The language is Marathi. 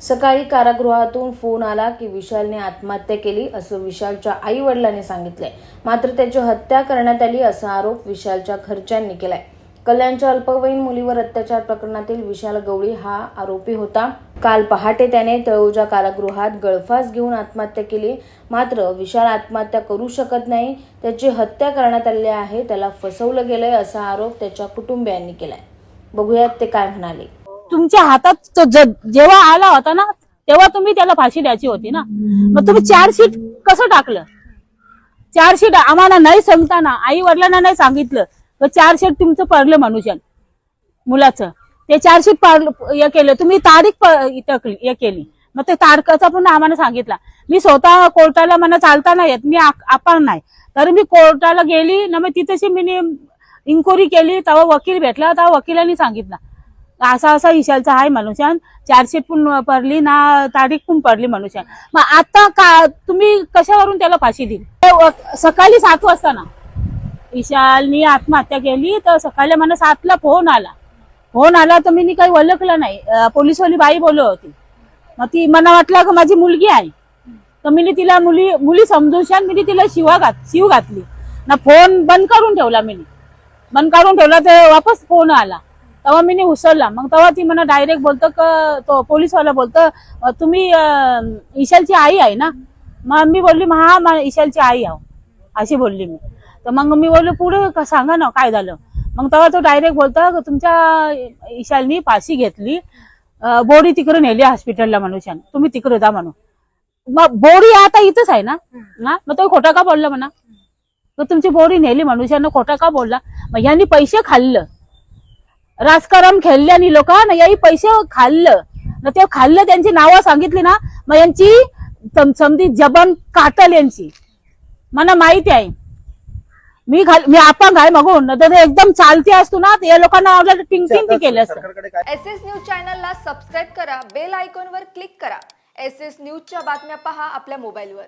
सकाळी कारागृहातून फोन आला की विशालने आत्महत्या केली असं विशालच्या आई वडिलांनी सांगितलंय. मात्र त्याची हत्या करण्यात आली असा आरोप विशालच्या घरच्यांनी केलाय. कल्याणच्या अल्पवयीन मुलीवर अत्याचार प्रकरणातील विशाल गवळी हा आरोपी होता. काल पहाटे त्याने तळोजा कारागृहात गळफास घेऊन आत्महत्या केली. मात्र विशाल आत्महत्या करू शकत नाही. त्याची हत्या करण्यात आली आहे. त्याला फसवलं गेलंय असा आरोप त्याच्या कुटुंबियांनी केलाय. बघूयात ते काय म्हणाले. तुमच्या हातात तो जेव्हा आला होता ना तेव्हा तुम्ही त्याला फाशी द्यायची होती ना. मग तुम्ही चार्जशीट कसं टाकलं? चार्जशीट आम्हाला नाही सांगताना आई वडिलांना नाही सांगितलं. तर चार्जशीट तुमचं पडलं मनुष्यान मुलाचं. ते चार्जशीट पडलं हे केलं. तुम्ही तारीख टाकली हे केली. मग ते तारखाचा पण आम्हाला सांगितला. मी स्वतः कोर्टाला मला चालता नाही येत मी आपण नाही. तर मी कोर्टाला गेली ना मग तिथेशी मी इन्क्वायरी केली तेव्हा वकील भेटला तेव्हा वकिलांनी सांगितलं. असा असा विशालचा आहे मनुष्यान. चारशे पण पडली ना तारीख पण पडली मनुष्यान. मग आता का तुम्ही कशावरून त्याला फाशी दिली? सकाळी सात वाजता ना विशालनी आत्महत्या केली तर सकाळी मला सातला फोन आला. फोन आला तर मी काही ओळखलं नाही. पोलिसवाली पोलीसवाली बाई बोलत होती. मग ती मला वाटलं की माझी मुलगी आहे. तर मी तिला मुली मुली समजून शान मी तिला शिवा घात शिव घातली. ना फोन बंद करून ठेवला मी बंद करून ठेवला तर वापस फोन आला. तेव्हा मी उसळला. मग तेव्हा ती मला डायरेक्ट बोलतो का तो पोलीसवाला बोलतो तुम्ही ईशालची आई आहे ना? मग मी बोलली हा ईशालची आई आहो. अशी बोलली मी. तर मग मी बोललो पुढे सांगा ना काय झालं? मग तेव्हा तो डायरेक्ट बोलतो तुमच्या ईशालनी पाशी घेतली. बोडी तिकडे नेली हॉस्पिटलला मनुष्यानं. तुम्ही तिकडे जा म्हणून. मग बोडी आता इथंच आहे ना? ना मग तो खोटा का बोलला म्हणा? तुमची बोडी नेली मनुष्यानं खोटा का बोलला? मग यांनी पैसे खाल्लं. राजकारण खेळल्याने लोक ना याही पैसे खाल्लं. ना ते खाल्लं त्यांची नावं सांगितली ना मग यांची सम- समधी जबन काटल यांची. मला माहिती आहे. मी खाल मी अपंग आहे मगून तर ते एकदम चालती असतो ना तर या लोकांना टिंग टिंग केलं असतं. एस एस न्यूज चॅनलला सबस्क्राईब करा बेल आयकॉनवर क्लिक करा. एस एस न्यूजच्या बातम्या पहा आपल्या मोबाईलवर.